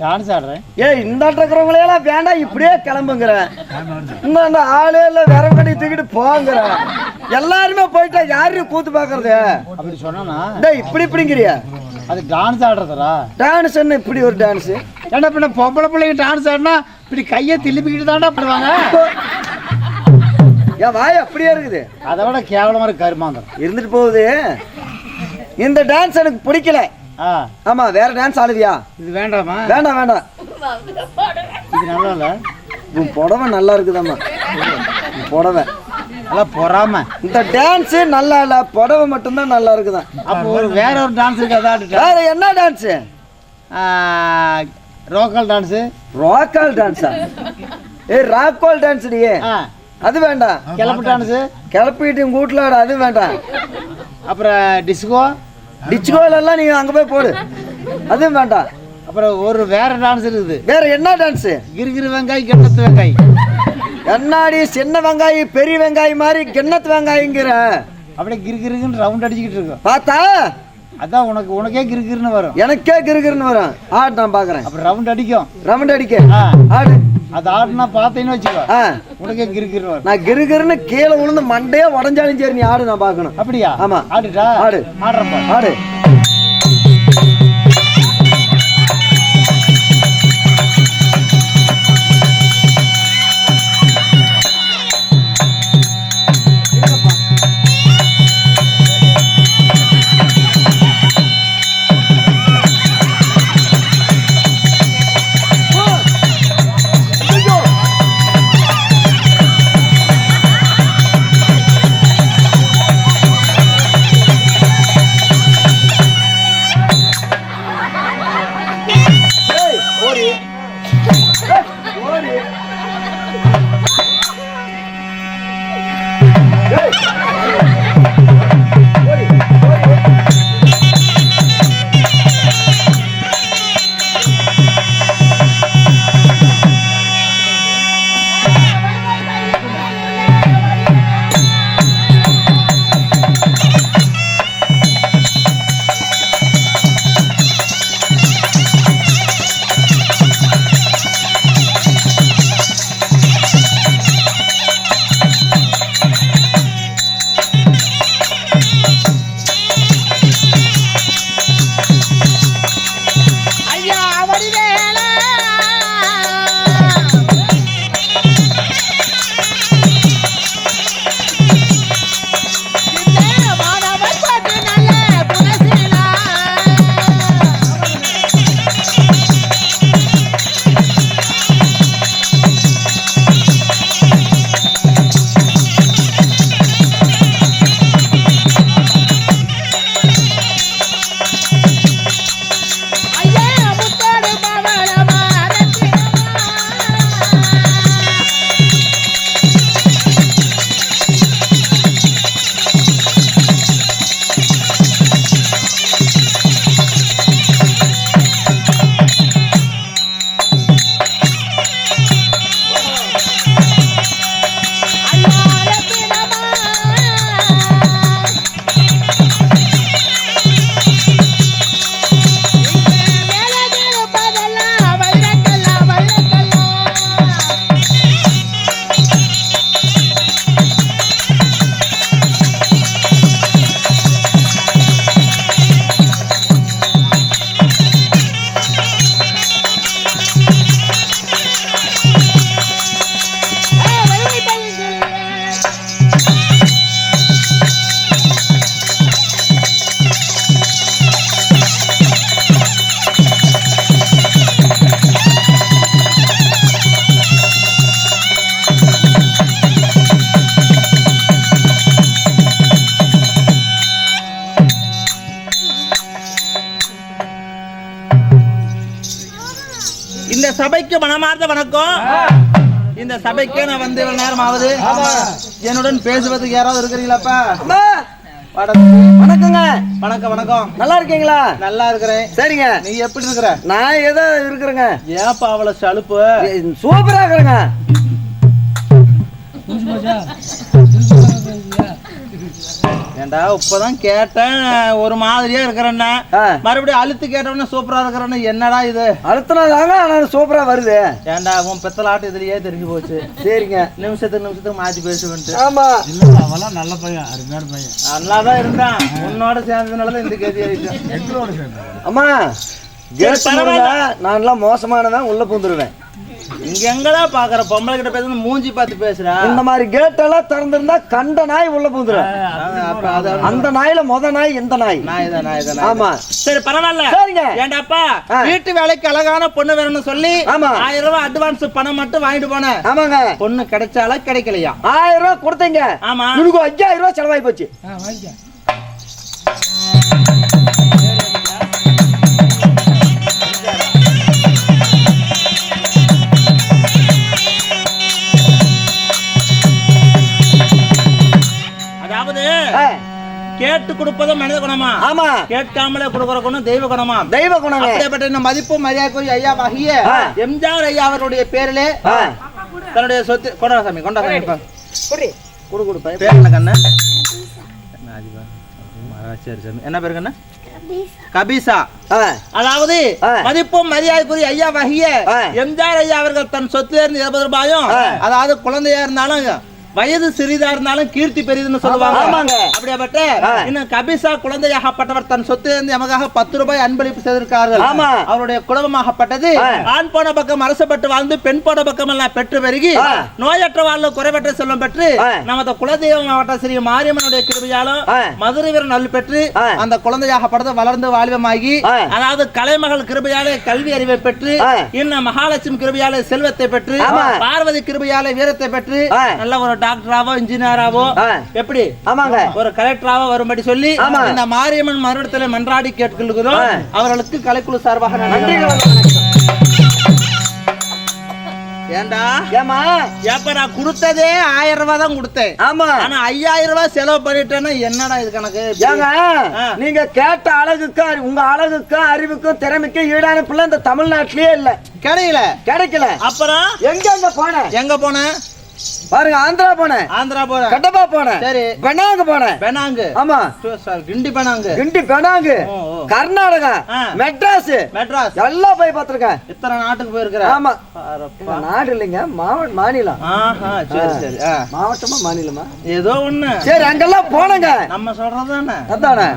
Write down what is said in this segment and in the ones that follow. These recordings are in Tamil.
டான்ஸ் ஆடுறேன். ஏய் இந்த இருக்கிறவங்களையெல்லாம் வேண்டாம் இப்படியே கிளம்புங்கிறேன் இந்த ஆளே இல்லை வேற கட்டி தூக்கிட்டு போங்கிற. எல்லாருமே போயிட்டா யாரு கூத்து பாக்குறது அப்படி சொன்னா டேய் இப்படி இப்படிங்கிறிய. அது டான்ஸ் ஆடுறதுடா. டான்ஸ் என்ன இப்படி ஒரு டான்ஸ் ஏன்னா பின்ன பொம்பளை பிள்ளைங்க டான்ஸ் ஆடினா இப்படி கையை திருப்பிக்கிட்டு தாண்டா பண்ணுவாங்க என் வாய் அப்படியே இருக்குது. அதை விட கேவலமா இருக்கு கருமாந்திரம். இருந்துட்டு போகுது. இந்த டான்ஸ் எனக்கு பிடிக்கல. ஆமா வேற டான்ஸ் ஆடுவியா இது வேண்டாமா? வேண்டாம் வேண்டாம். இது நல்லா இல்ல உன் புடவை நல்லா இருக்குதாம்மா. புடவை. நல்லா பொறாம. இந்த டான்ஸ் நல்லா இல்ல புடவை மட்டும்தான் நல்லா இருக்குதான் அப்போ ஒரு வேற ஒரு டான்ஸ் இருக்கு அதை ஆடிட்டா வேற என்ன dance rock and roll dance rock and roll டான்ஸா ஏய் ராக்கால் டான்ஸ் டியே அது வேண்டாம். கிளப்பு டான்ஸு கிளப்பிட்டு உங்க வீட்டுல அது வேண்டாம். அப்புறம் டிஸ்கோ டிச்சுகோல எல்லாம் நீங்க அங்க போய் போடு. அதுவும் வேண்டாம். அப்புறம் ஒரு வேற டான்ஸ் இருக்குது. வேற என்ன டான்ஸ் கிருகிரு வெங்காய் கெட்டத்து வெங்காய். கண்ணாடி சின்ன வெங்காயம் பெரிய வெங்காயம் மாதிரி கிண்ணத்து வெங்காயங்கிற? அப்படியே கிருகிருன்னு ரவுண்ட் அடிச்சுக்கிட்டு இருக்கும். பார்த்தா? அதான் உனக்கு உனக்கே கிருகிருன்னு வரும். எனக்கே கிருகிருன்னு வரும். ஆடு நான் பாக்குறேன். அப்புறம் ரவுண்ட் அடிக்கும். ரவுண்ட் அடிக்க. ஆடு. அது ஆடுனா பார்த்தேன்னு வச்சுக்கோ. உனக்கே வரும். நான் கிருகிருன்னு கீழே விழுந்து மண்டையே உடஞ்சாலும் சரி நீ ஆடு நான் பார்க்கணும். அப்படியா? ஆமா. ஆடுடா. ஆடு. ஆடுறப்பா. ஆடு. மனமார்ந்த வணக்கம். இந்த சபைக்கே நான் வந்து இவ்வளவு நேரம் ஆகுது என்னுடன் பேசுவதுக்கு யாராவது இருக்கிறீங்களாப்பா? வணக்கங்க. வணக்கம் வணக்கம். நல்லா இருக்கீங்களா? நல்லா இருக்கிறேன். சரிங்க. நீ எப்படி இருக்கிற? நான் ஏதோ இருக்கிறேங்க. ஏன்ப்பா அவ்வளவு சலுப்பு? சூப்பரா இருக்கிறேங்க. ஏன்டா இப்பதான் கேட்டேன். ஒரு மாதிரியா இருக்கிறேன்னா. மறுபடியும் அழுத்து கேட்டவொடனே சூப்பரா இருக்கிறேன்னு என்னடா இது? அழுத்தினா தாங்க ஆனால் சூப்பரா வருது. ஏன்டா உன் பித்தலாட்டு இதுலயே தெரிஞ்சு போச்சு. சரிங்க. நிமிஷத்துக்கு நிமிஷத்துக்கு மாத்தி பேசுவேன்ட்டு ஆமா. அவெல்லாம் நல்ல பையன் அருமையான பையன். நல்லாதான் இருந்தான். உன்னோட சேர்ந்ததுனாலதான் இந்த கேதி ஆயிடுச்சு அம்மா. நான் எல்லாம் மோசமானவன் உள்ள பூந்துருவேன் இங்க எங்கடா பாக்குற? பொம்பளை கிட்ட பேசணும் மூஞ்சி பார்த்து பேசுறா இந்த மாதிரி கேட் எல்லாம் திறந்திருந்தா கண்ட நாய் உள்ள அது அந்த நாயில முத நாய் இந்த நாய். நாய் தான் நாய் தான் ஆமா. சரி பரவாயில்ல. சரிங்க. ஏண்டாப்பா. வீட்டு வேலைக்கு அழகான பொண்ணு வேணும்னு சொல்லி ஆமா. ஆயிரம் ரூபாய் அட்வான்ஸ் பணம் மட்டும் வாங்கிட்டு போனேன் ஆமாங்க. பொண்ணு கிடைச்சாலா கிடைக்கலையா? ஆயிரம் ரூபாய் கொடுத்தீங்க. ஆமா. உனக்கு ஐயாயிரம் ரூபாய் செலவாகி போச்சு. கொடுப்பதும் மனித குணமா? ஆமா. கேட்காமலே கொடுக்கிற குணம் தெய்வ குணமா? தெய்வ குணங்க அப்படிப்பட்ட இந்த மதிப்பு மரியாதைக்குரிய ஐயா ஆகிய. எம்ஜிஆர் ஐயா அவருடைய பேரிலே தன்னுடைய சொத்து கொண்டா சாமி கொண்டா சாமி இப்ப. கொடு கொடு. பேர் என்ன கண்ணு? என்ன சரி பேரு கண்ணு? கபீசா. அதாவது. மதிப்பும் மரியாதைக்குரிய ஐயா வகிய. எம்ஜிஆர் ஐயா அவர்கள் தன் சொத்துல இருந்து இருபது ரூபாயும். அதாவது குழந்தையா இருந்தாலும் வயது சிறிதா இருந்தாலும் கீர்த்தி பெரிதுன்னு சொல்லுவாங்க. அப்படியாப்பட்ட. இன்னும் கபிசா குழந்தையாகப்பட்டவர் தன் சொத்திலிருந்து எமக்காக பத்து ரூபாய் அன்பளிப்பு செய்திருக்கார்கள். அவருடைய குடும்பமாகப்பட்டது. ஆண் போன பக்கம் அரசப்பட்டு வாழ்ந்து பெண் போன பக்கம் எல்லாம் பெற்று பெருகி. நோயற்ற வாழ்வு குறைவற்ற செல்வம் பெற்று. நமது குலதெய்வம் மாவட்ட ஸ்ரீ மாரியம்மனுடைய கிருபையாலும். மதுரை வீரன் நல் பெற்று. அந்த குழந்தையாகப்பட்டது வளர்ந்து வாழ்வமாகி. அதாவது கலைமகள் கிருபையாலே கல்வி அறிவை பெற்று. இன்னும் மகாலட்சுமி கிருபையாலே செல்வத்தை பெற்று. பார்வதி கிருபையாலே வீரத்தை பெற்று. நல்ல ஒரு டாக்டராவோ இன்ஜினியராவோ. எப்படி? ஆமாங்க. ஒரு கலெக்டராவோ வரும்படி சொல்லி. இந்த மாரியம்மன் மறுடத்தில் மன்றாடி கேட்கிறோம் ஆ. அவர்களுக்கு கலைக்குழு சார்பாக நன்றி ஏண்டா? ஏமா ஏப்ப நான் கொடுத்ததே ஆயிரம் ரூபாய் தான் கொடுத்தேன். ஆமா. ஆனா ஐயாயிரம் ரூபாய் செலவு பண்ணிட்டேன்னா என்னடா இது கணக்கு? ஏங்க. நீங்க கேட்ட அழகுக்கும் அறி- உங்க அழகுக்கும் அறிவுக்கும் திறமைக்கும் ஈடான பிள்ளை இந்த தமிழ்நாட்டிலேயே இல்ல. கிடைக்கல. கிடைக்கல. அப்புறம்? எங்க எங்க போனேன் எங்க போன? பாருங்க ஆந்திரா போனேன். ஆந்திரா போற கட்டப்பா போனேன். சரி. பெனாங்கு போனேன். பெனாங்கு. ஆமா. கிண்டி பெனாங்கு. கிண்டி பெனாங்கு. கர்நாடகா. மெட்ராஸ். மெட்ராஸ். எல்லாம் போய் பார்த்திருக்கேன். இத்தனை நாட்டுக்கு போயிருக்கிற ஆமா. நாடு இல்லைங்க மாவட்ட மாநிலம். சரி சரி. மாவட்டமா மாநிலமா? ஏதோ ஒண்ணு. சரி அங்கெல்லாம் போனங்க. நம்ம சொல்றதுதானே அதானே?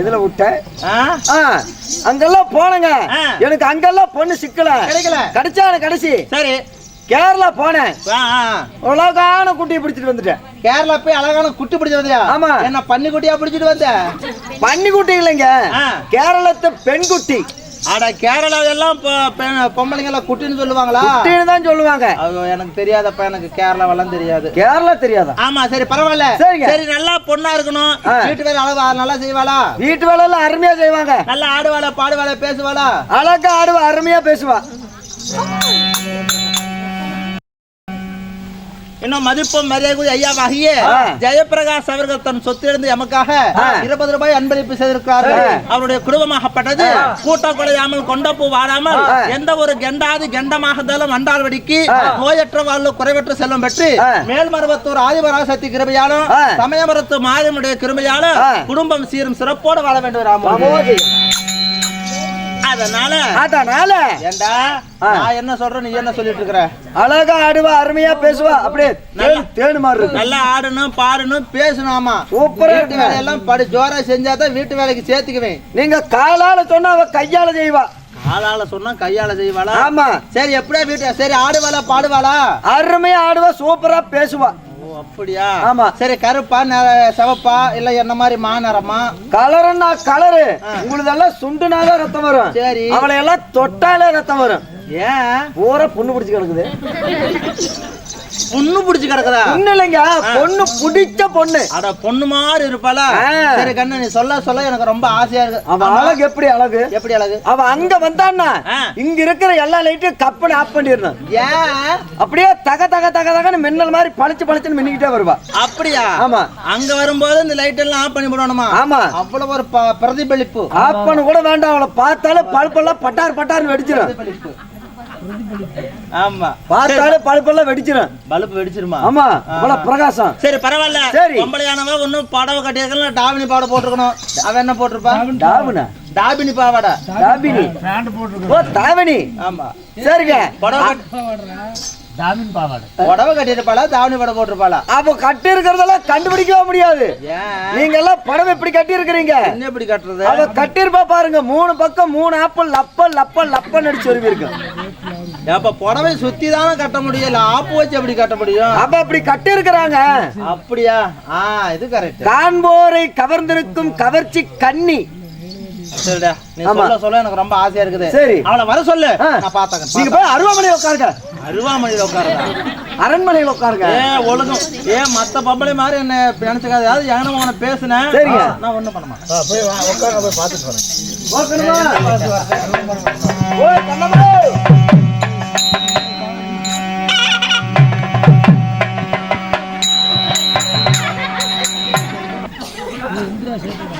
இதுல விட்டேன். அங்கெல்லாம் போனங்க. எனக்கு அங்கெல்லாம் பொண்ணு சிக்கல. கிடைக்கல. கிடைச்சா எனக்கு கடைசி. சரி. கேரளா போனேன். உலகான குட்டியை பிடிச்சிட்டு வந்துட்டேன். கேரளா போய் அழகான குட்டி பிடிச்சு வந்தியா? ஆமா. என்ன பன்னி குட்டியா பிடிச்சிட்டு வந்த? பன்னி குட்டி இல்லைங்க. கேரளத்து பெண் குட்டி அட கேரளா எல்லாம் பொ- பெ- பொம்பளைங்க எல்லாம் குட்டின்னு சொல்லுவாங்களா? குட்டின்னு தான் சொல்லுவாங்க. எனக்கு தெரியாதப்ப எனக்கு கேரளாவெல்லாம் தெரியாது. கேரளா தெரியாதா? ஆமா சரி பரவாயில்ல. சரிங்க. சரி நல்லா பொண்ணா இருக்கணும். வீட்டு வேலை அளவா நல்லா செய்வாளா? வீட்டு வேலை எல்லாம் அருமையா செய்வாங்க. நல்லா ஆடுவாளா? பாடுவாளா? பேசுவாளா? அழகா ஆடுவா அருமையா பேசுவா. இன்னும் மதிப்பும் மரியாதை ஐயா ஆகிய ஆ. ஜெயபிரகாஷ் அவர்கள் தன் சொத்திலிருந்து எமக்காக. இருபது ரூபாய் அன்பளிப்பு செய்திருக்கிறார்கள். அவருடைய குடும்பமாகப்பட்டது கூட்டம் குறையாமல் கொண்டப்பூ வாடாமல் ஆ. எந்த ஒரு கெண்டாது கெண்டமாகதாலும் வண்டாள்வடிக்கு ஆ. நோயற்ற வாழ்வு குறைவற்ற செல்வம் பெற்று. மேல்மருவத்தூர் ஆதிபராசக்தி கிருபையாலும். சமயமரத்து மாரியனுடைய கிருபையாலும். குடும்பம் சீரும் சிறப்போடு வாழ வேண்டும் அமோதி. அதனால அதனால? ஏண்டா? ஆ. நான் என்ன சொல்றேன் நீ என்ன சொல்லிட்டு இருக்கிற அழகா ஆடுவா அருமையா பேசுவா. அப்படியே தேன் மாதிரி இருக்கு. நல்லா ஆடணும் பாடணும் பேசணும் சூப்பரா இருக்குங்க. வேலையெல்லாம் படி ஜோரா செஞ்சாதான் வீட்டு வேலைக்கு சேர்த்துக்குவேன். நீங்க காலால சொன்னா அவ கையால செய்வா. ஆளால சொன்னா கையால செய்வாளா? ஆமா. சரி எப்படியா வீட்டு சரி ஆடுவாளா பாடுவாளா? அருமையா ஆடுவா சூப்பரா பேசுவா. அப்படியா? ஆமா. சரி கருப்பா சிவப்பா இல்ல என்ன மாதிரி மாநிறமா கலருன்னா கலரு. உங்களுதெல்லாம் சுண்டுனாலே ரத்தம் வரும். சரி. அவளை எல்லாம் தொட்டாலே ரத்தம் வரும். ஏன்? பூரா புண்ணு பிடிச்சு கிடக்குது. பொண்ணு புடிச்சு கிடக்குதா பொண்ணு இல்லைங்க பொண்ணு பிடிச்ச பொண்ணு. அட பொண்ணு மாதிரி இருப்பாளா? ஆ. சரி கண்ணு நீ சொல்ல சொல்ல எனக்கு ரொம்ப ஆசையா இருக்கு. அவ அழகு எப்படி அழகு? எப்படி அழகு? அவ அங்க வந்தான்னா. இங்க இருக்கிற எல்லா லைட்டையும் கப்பனை ஆஃப் பண்ணிடணும். ஏன் அப்படியே தக தக தக தகன்னு மின்னல் மாதிரி பளிச்சு பளிச்சுன்னு மின்னிக்கிட்டே வருவா. அப்படியா? ஆமா. அங்க வரும்போது இந்த லைட் எல்லாம் ஆஃப் பண்ணி விடணுமா ஆமா. அவ்வளவு ஒரு பிரதிபலிப்பு. ஆஃப் பண்ண கூட வேண்டாம் அவளை பார்த்தாலும் பல்பெல்லாம் பட்டார் பட்டார்னு வெடிச்சிடும் ஆமா. பார்த்தாலே பழுப்பெல்லாம் வெடிச்சிடும் பல்பு வெடிச்சிருமா? ஆமா. இவ்வளவு பிரகாசம். சரி பரவாயில்ல. சரி. பொம்பளையானவ ஒன்னும் புடவை கட்டியிருக்கல டாபினி பாவாடை போட்டிருக்கணும். அவன் என்ன போட்டிருப்பான் டாபுனா டாபினி பாவாடை. டாபினி ஓ தாவணி ஆமா. சரிங்க. புடவை ஜாமீன் பாவாடை. புடவை கட்டியிருப்பாளா தாவணி பாடை போட்டிருப்பாளா? அப்ப கட்டி இருக்கிறதெல்லாம் கண்டுபிடிக்கவே முடியாது. நீங்க எல்லாம் படம் எப்படி கட்டி இருக்கிறீங்க என்ன எப்படி கட்டுறது? அவ கட்டிருப்பா பாருங்க மூணு பக்கம் மூணு ஆப்பிள் லப்ப லப்ப லப்ப நடிச்சு வருவி இருக்கு அப்ப புடவை சுத்தி தானே கட்ட முடியல ஆப்பு வச்சு எப்படி கட்ட முடியும்? அப்ப அப்படி கட்டி இருக்கிறாங்க அப்படியா? ஆ இது கரெக்ட் காண்போரை கவர்ந்திருக்கும் கவர்ச்சி கன்னி சரிடா நீ. சொல்ல சொல்ல எனக்கு ரொம்ப ஆசையா இருக்குது. சரி. அவளை வர சொல்லு. நான் பாத்தேன் நீங்க போய் அருவாமனையில் உட்காருங்க. அருவாமணியில உட்காருடா அரண்மனையில் உட்காருங்க. ஏ ஒழுங்கும். ஏ மத்த பொம்பளை மாதிரி என்ன நினைச்சுக்காது? ஏதாவது எங்கன உன பேசுனேன். சரிங்க. நான் ஒண்ணும் பண்ண மாட்டேன். போய் வா, உட்காருங்க போய் பார்த்துட்டு வரேன். பார்க்கணுமா?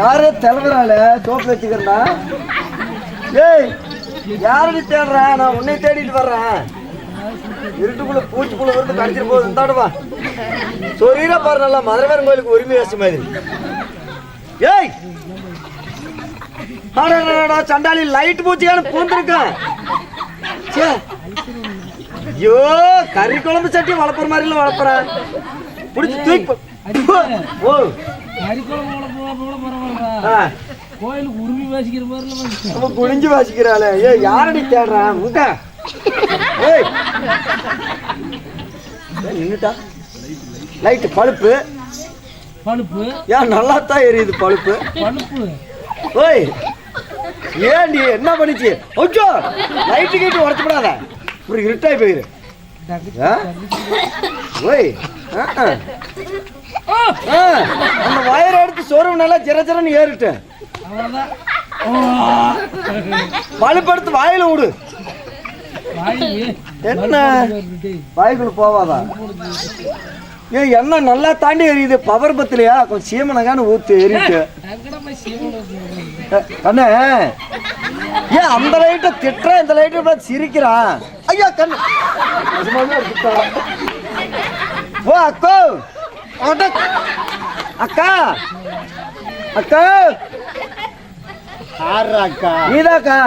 யாரு தலைவரால தோப்பு வச்சுக்கிறா ஏய் யாரடி தேடுற? நான் உன்னை தேடிட்டு வர்றேன். இருட்டுக்குள்ள பூச்சிக்குள்ள வந்து கடிச்சிட்டு போகுது. இந்தாடுவா சொல்லிட பாரு நல்லா மதுரவேரன் கோயிலுக்கு உரிமை வச்ச மாதிரி. ஏய்! சண்டாளி லைட் பூச்சியான பூந்திருக்கேன். ச்சே. ஐயோ கறி குழம்பு சட்டி வளர்ப்புற மாதிரி வளர்ப்புறேன் பிடிச்சி தூக்கி கோயிலுக்கு உரிமை வாசிக்கிற அவன் குனிஞ்சு வாசிக்கிறாளே. ஏ யாரடி தேடுறான் ஏய், நின்னுட்டா? லைட் பழுப்பு. பழுப்பு. ஏன் நல்லா தான் எரியுது பழுப்பு. பழுப்பு. ஓய். ஏன் நீ என்ன பண்ணிச்சு? ஓச்சோ லைட்டு கீட்டு உடச்சு விடாத ஒரு இருட்டாய் போயிரு? ஓய். ஆ, அந்த வயரை எடுத்து சோறு நல்லா ஜர ஜரன்னு ஏறிட்டு. அவ்வளோதான் பழுப்பு எடுத்து வாயில விடு. வாய். என்ன? வாய்க்குள்ள போவாதா? ஏய் என்ன நல்லா தாண்டி எரியுது? பவர் பத்திலையா? கொஞ்சம் சீமனகான்னு ஊத்து சீமனை அண்ணே ஏன் அந்த லைட்டை திட்டுற இந்த லைட்டை பார்த்து சிரிக்கிறான். ஐயா கண்ணு. ஓ அக்கோ. அக்கா! அக்கா! ஆடுறா அக்கா. நீதாக்கா?